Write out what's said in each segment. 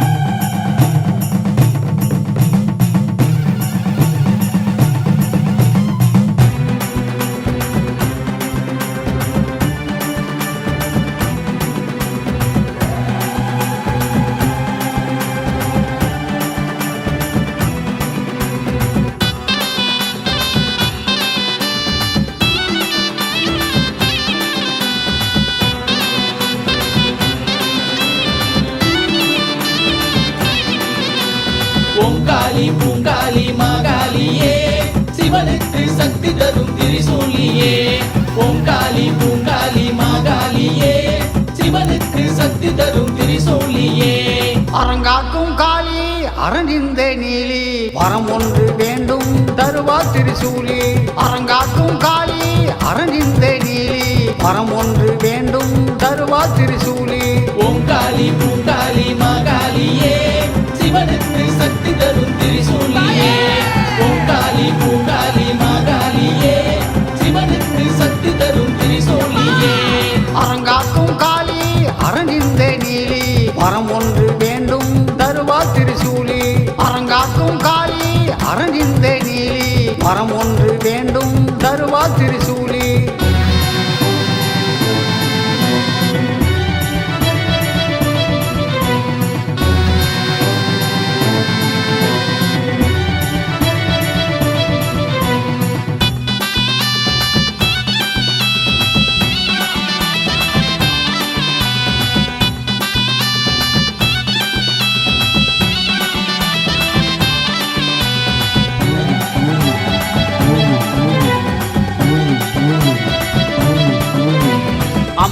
ஓங்காளி அரணிந்த நீலி. வரம் ஒன்று வேண்டும் தருவா திருசூலி. அரங்காக்கும் காளி அரணிந்த நீலி. வரம் ஒன்று வேண்டும் தருவா திருசூலி. ஓங்காளி பூங்காளி மாகாளியே சிவனுக்கு சக்தி தரும் வரம் ஒன்று வேண்டும் தருவா திருச்சி.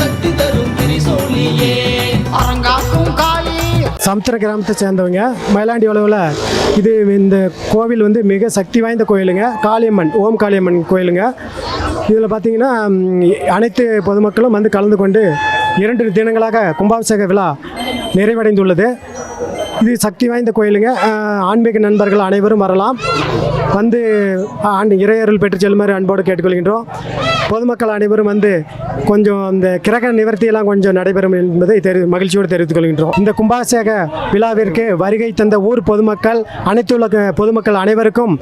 சக்தி தரும் திரிசூலியே அரங்காக்கும் காளி. சமுத்திர கிராமத்தை சேர்ந்தவங்க மயிலாண்டி உழவில் இது இந்த கோவில் வந்து மிக சக்தி வாய்ந்த கோயிலுங்க. காளியம்மன் ஓம் காளியம்மன் கோயிலுங்க. இதில் பார்த்தீங்கன்னா அனைத்து பொதுமக்களும் வந்து கலந்து கொண்டு இரண்டு தினங்களாக கும்பாபிஷேக விழா நிறைவடைந்துள்ளது. இது சக்தி வாய்ந்த கோயிலுங்க. ஆன்மீக நண்பர்கள் அனைவரும் வரலாம். வந்து ஆண்டு இறையருள் பெற்று செல்லுமாறு அன்போடு கேட்டுக்கொள்கின்றோம். பொதுமக்கள் அனைவரும் வந்து கொஞ்சம் இந்த கிரக நிவர்த்தியெல்லாம் கொஞ்சம் நடைபெறும் என்பதை தெரி மகிழ்ச்சியோடு தெரிவித்துக் கொள்கின்றோம் இந்த கும்பாசேக விழாவிற்கு வருகை தந்த ஊர் பொதுமக்கள் அனைத்து உலக பொதுமக்கள் அனைவருக்கும்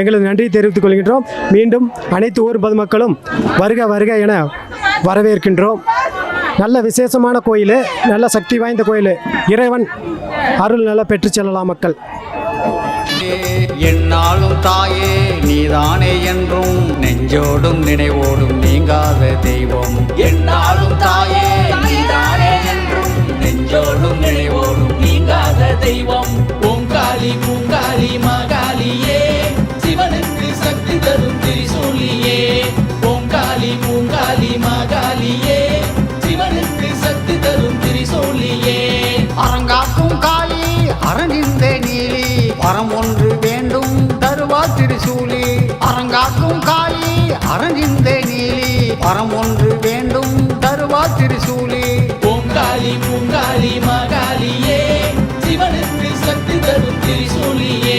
எங்களது நன்றி தெரிவித்துக் கொள்கின்றோம். மீண்டும் அனைத்து ஊர் பொதுமக்களும் வருக வருக என வரவேற்கின்றோம். நல்ல விசேஷமான கோயில் நல்ல சக்தி வாய்ந்த கோயில். இறைவன் அருள் நல்லா பெற்று செல்லலாம் மக்கள். என்னாலும் தாயே நீதானே என்றும் நெஞ்சோடும் நினைவோடும் நீங்காத தெய்வம். என்னாலும் தாயே நீதானே என்றும் நெஞ்சோடும் நினைவோடும் நீங்காத தெய்வம். பூங்காலி பூங்காளி திருசூலி அரங்காக்கும் காளி அரணிந்த நீலி. வரம் ஒன்று வேண்டும் தருவா திருசூலி. ஓங்காளி பூங்காளி மாகாளியே. சிவனுக்கு சக்தி தரும் திரிசூலியே.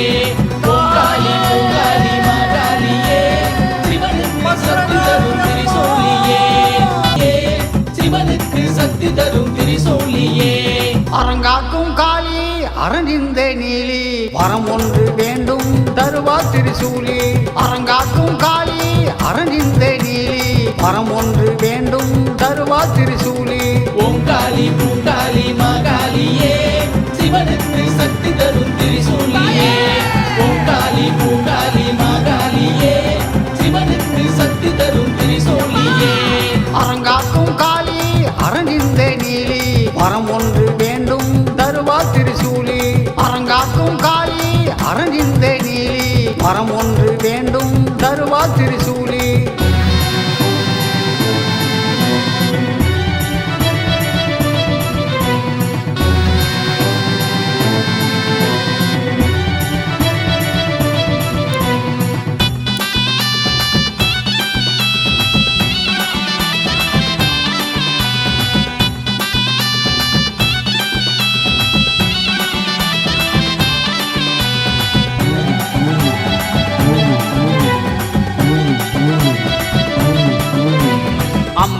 ஓங்காளி பூங்காளி மாகாளியே. சிவனுக்கு சக்தி தரும் திரிசூலியே. சிவனுக்கு சக்தி தரும் திரிசூலியே. அரங்காக்கும் காளி அரணிந்த நீலி. வரம் ஒன்று தருவா திருசூலி அரங்காக்கும் காளி அரணிந்த நீலி. வரம் ஒன்று வேண்டும் தருவா திருசூலி ஓங்காளி பூங்காளி மாகாளியே சிவனுக்கு சக்தி தரும் திரிசூலியே. ஓங்காளி பூங்காளி மாகாளியே சிவனுக்கு சக்தி தரும் திரிசூலியே. அரங்காக்கும் காளி அரணிந்த வரம் ஒன்று வேண்டும் தருவா திரு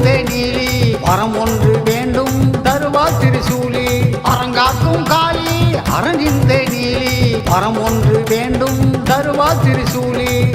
அரணிந்த நீலி. வரம் ஒன்று வேண்டும் தருவா திருசூலி. அரங்காக்கும் காளி அரணிந்த நீலி. வரம் ஒன்று வேண்டும் தருவா திருசூலி.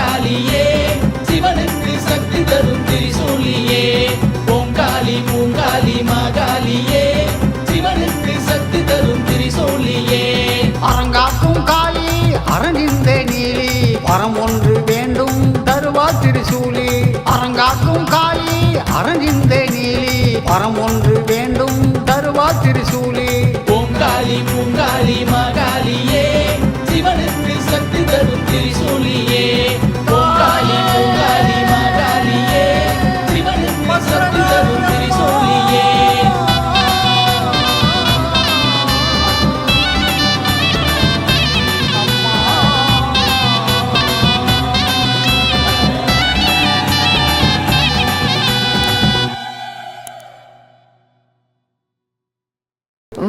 திரிசூலியே ஓங்காளி பூங்காளி மாகாளியே சிவனுக்கு சக்தி தரும் திரிசோலியே அரங்காக்கும் காளி அரணிந்த நீலி வரம் ஒன்று வேண்டும் தருவா திரிசூலி. அரங்காக்கும் காளி அரணிந்த நீலி வரம் ஒன்று வேண்டும் தருவா திரிசூலி.